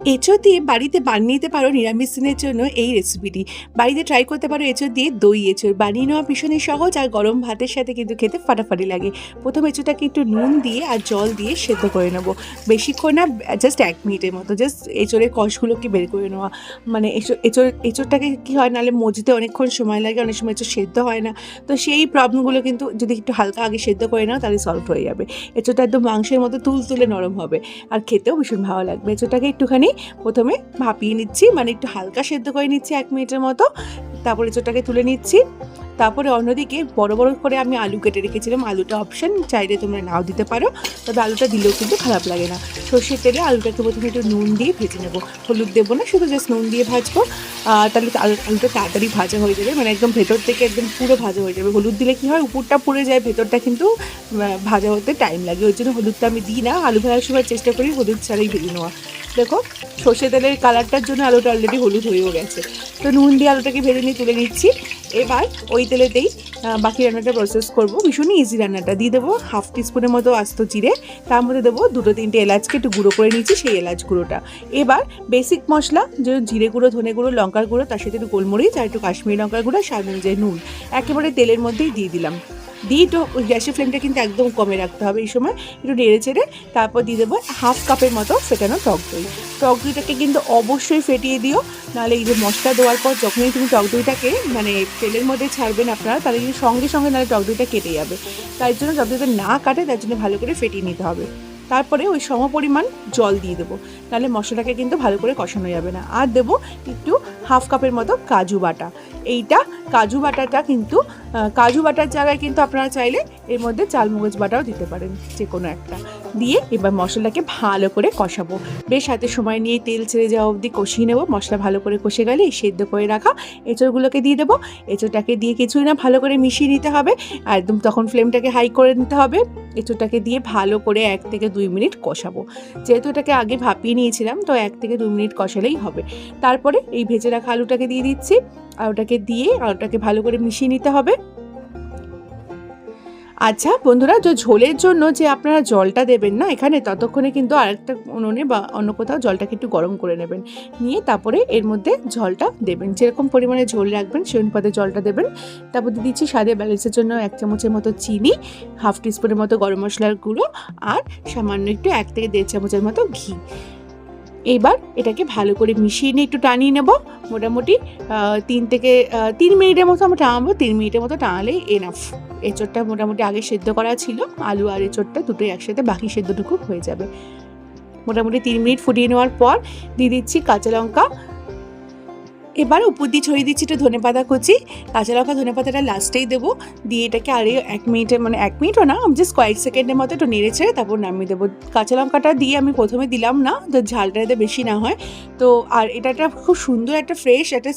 এঁচো দিয়ে বাড়িতে বানিয়ে নিতে পারো নিরামিষ দিনের জন্য এই রেসিপিটি বাড়িতে ট্রাই করতে পারো এঁচো দিয়ে দই এঁচোর বানিয়ে নেওয়া ভীষণই সহজ আর গরম ভাতের সাথে কিন্তু খেতে ফাটাফাটি লাগে প্রথম এঁচোটাকে একটু নুন দিয়ে আর জল দিয়ে সেদ্ধ করে নেব বেশিক্ষণ না জাস্ট এক মিনিটের মতো জাস্ট এঁচোড়ের কষগুলোকে বের করে নেওয়া মানে এঁচো এঁচোর এঁচোরটাকে কী হয় নাহলে মজিতে অনেকক্ষণ সময় লাগে অনেক সময় এঁচোর সেদ্ধ হয় না তো সেই প্রবলেমগুলো কিন্তু যদি একটু হালকা আগে সেদ্ধ করে নাও তাহলে সলভ হয়ে যাবে এঁচোটা একদম মাংসের মতো তুল তুলে নরম হবে আর খেতেও ভীষণ ভালো লাগবে এঁচোটাকে একটুখানি প্রথমে ভাপিয়ে নিচ্ছি মানে একটু হালকা সেদ্ধ করে নিচ্ছি এক মিনিটের মতো। তারপরে এঁচোটাকে তুলে নিচ্ছি। তারপরে অন্যদিকে বড় বড় করে আমি আলু কেটে রেখেছিলাম। আলুটা অপশন চাইলে তোমরা নাও দিতে পারো। তবে আলুটা দিলেও কিন্তু খারাপ লাগে না। সর্ষের তেলে আলুটাকে প্রথমে একটু নুন দিয়ে ভেজে নেব। হলুদ দেবো না, শুধু জাস্ট নুন দিয়ে ভাজবো। তাহলে আলু আলুটা তাড়াতাড়ি ভাজা হয়ে যাবে। মানে একদম ভেতর থেকে একদম পুরো ভাজা হয়ে যাবে। হলুদ দিলে কী হয়? উপরটা পুড়ে যায়, ভেতরটা কিন্তু ভাজা হতে টাইম লাগে। ওই জন্য হলুদটা আমি দিই না। আলু ভাজার সময় চেষ্টা করি হলুদ ছাড়াই ভেজে নেওয়া। দেখো, সর্ষে তেলের কালারটার জন্য আলুটা অলরেডি হলুদ হয়েও গেছে। তো নুন দিয়ে আলুটাকে ভেজে তুলে নিচ্ছি। এবার ওই তেলেতেই বাকি রান্নাটা প্রসেস করব। ভীষণই ইজি রান্নাটা। দিয়ে দেবো হাফ টিস্পুনের মতো আস্ত চিড়ে তার মধ্যে দেবো দুটো তিনটে এলাচকে একটু গুঁড়ো করে নিচ্ছি সেই এলাচ গুঁড়োটা। এবার বেসিক মশলা, যে জিরে গুঁড়ো, ধনে গুঁড়ো, লঙ্কার গুঁড়ো, তার সাথে একটু গোলমরিচ আর একটু কাশ্মীরি লঙ্কার গুঁড়ো, আর স্বাদ অনুযায়ী নুন, একেবারে তেলের মধ্যেই দিয়ে দিলাম। দিয়ে ওই গ্যাসের ফ্লেমটা কিন্তু একদম কমে রাখতে হবে এই সময়, একটু নেড়ে চেড়ে তারপর দিয়ে দেবো হাফ কাপের মতো ফেটানো টক দই। টক দইটাকে কিন্তু অবশ্যই ফেটিয়ে দিও, নাহলে এই যে মশলা দেওয়ার পর যখনই তুমি টক দইটাকে মানে তেলের মধ্যে ছাড়বেন আপনারা, তাহলে কিন্তু সঙ্গে সঙ্গে নাহলে টক দইটা কেটে যাবে। তাই জন্য টক দইটা না কাটে, তার জন্য ভালো করে ফেটিয়ে নিতে হবে। তারপরে ওই সম পরিমাণ জল দিয়ে দেবো তাহলে মশলাটাকে কিন্তু ভালো করে কষানো যাবে না। আর দেবো একটু হাফ কাপের মতো কাজু বাটা। এইটা কাজু বাটাটা কিন্তু কাজু বাটার জায়গায় কিন্তু আপনারা চাইলে এর মধ্যে চালমগজ বাটাও দিতে পারেন, যে কোনো একটা। দিয়ে এবার মশলাকে ভালো করে কষাবো। বেশ হাতে সময় নিয়ে তেল ছেড়ে যাওয়া অবধি কষিয়ে নেব। মশলা ভালো করে কষে গেলে সেদ্ধ করে রাখা এঁচড়গুলোকে দিয়ে দেবো। এঁচড়টাকে দিয়ে কিছুই না, ভালো করে মিশিয়ে নিতে হবে। আর একদম তখন ফ্লেমটাকে হাই করে নিতে হবে। এঁচড়টাকে দিয়ে ভালো করে এক থেকে দুই মিনিট কষাবো। যেহেতু এটাকে আগে ভাপিয়ে নিয়েছিলাম, তো এক থেকে দুই মিনিট কষালেই হবে। তারপরে এই ভেজে রাখা আলুটাকে দিয়ে দিচ্ছি। আলুটাকে দিয়ে আলুটাকে ভালো করে মিশিয়ে নিতে হবে। আচ্ছা বন্ধুরা, যে ঝোলের জন্য যে আপনারা জলটা দেবেন না, এখানে ততক্ষণে কিন্তু আরেকটা উনুনে বা অন্য কোথাও জলটাকে একটু গরম করে নেবেন। নিয়ে তারপরে এর মধ্যে জলটা দেবেন। যেরকম পরিমাণে ঝোল রাখবেন, সেই অনুপাতে জলটা দেবেন। তারপর দিয়ে দিচ্ছি স্বাদে ব্যালেন্সের জন্য এক চামচের মতো চিনি, হাফ টিস্পুনের মতো গরম মশলার গুঁড়ো আর সামান্য একটু এক থেকে দেড় চামচের মতো ঘি। এবার এটাকে ভালো করে মিশিয়ে নিয়ে একটু টানিয়ে নেব। মোটামুটি তিন থেকে তিন মিনিটের মতো আমরা টানাবো, তিন মিনিটের মতো টানালেই এনাফ এঁচড়টা মোটামুটি আগে সেদ্ধ করা ছিল, আলু আর এঁচড়টা দুটোই একসাথে, বাকি সেদ্ধটুকু হয়ে যাবে। মোটামুটি তিন মিনিট ফুটিয়ে নেওয়ার পর দিয়ে দিচ্ছি কাঁচা লঙ্কা এবার উপর দিয়ে ছড়িয়ে দিচ্ছি একটু ধনে পাতা কুচি, কাঁচা লঙ্কা ধনে পাতাটা লাস্টেই দেবো। দিয়ে এটাকে আরে এক মিনিটে মানে এক মিনিটও না, আমি জাস্ট কয়েক সেকেন্ডের মতো একটু নেড়ে ছেড়ে তারপর নামিয়ে দেবো। কাঁচা লঙ্কাটা দিয়ে আমি প্রথমে দিলাম না, তো ঝালটা যাতে বেশি না হয়। তো আর এটা একটা খুব সুন্দর একটা ফ্রেশ একটা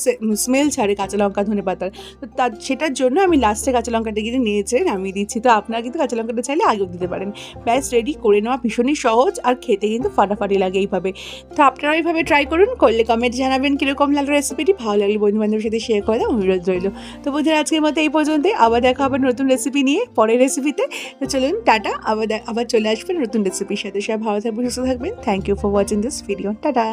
স্মেল ছাড়ে কাঁচা লঙ্কা ধনে পাতার তো তার সেটার জন্য আমি লাস্টে কাঁচা লঙ্কাটা কিন্তু চেড়ে নামিয়ে দিচ্ছি। তো আপনারা কিন্তু কাঁচা লঙ্কাটা চাইলে আগেও দিতে পারেন। ব্যাস রেডি করে নেওয়া ভীষণই সহজ আর খেতে কিন্তু ফাটাফাটি লাগে এইভাবে। তো আপনারা এইভাবে ট্রাই করুন, করলে কমেন্ট জানাবেন কীরকম লাগল রেসিপিটি ভালো লাগলে বন্ধু বান্ধবের সাথে শেয়ার করে দাও অনুরোধ রইল। তো বন্ধুরা, আজকের মতো এই পর্যন্তই। আবার দেখা হবে নতুন রেসিপি নিয়ে, পরের রেসিপিতে তো। চলুন, টাটা। আবার আবার চলে আসবেন নতুন রেসিপির সাথে। সব ভালো থাকবেন, সুস্থ থাকবেন। Thank you for watching this video tata.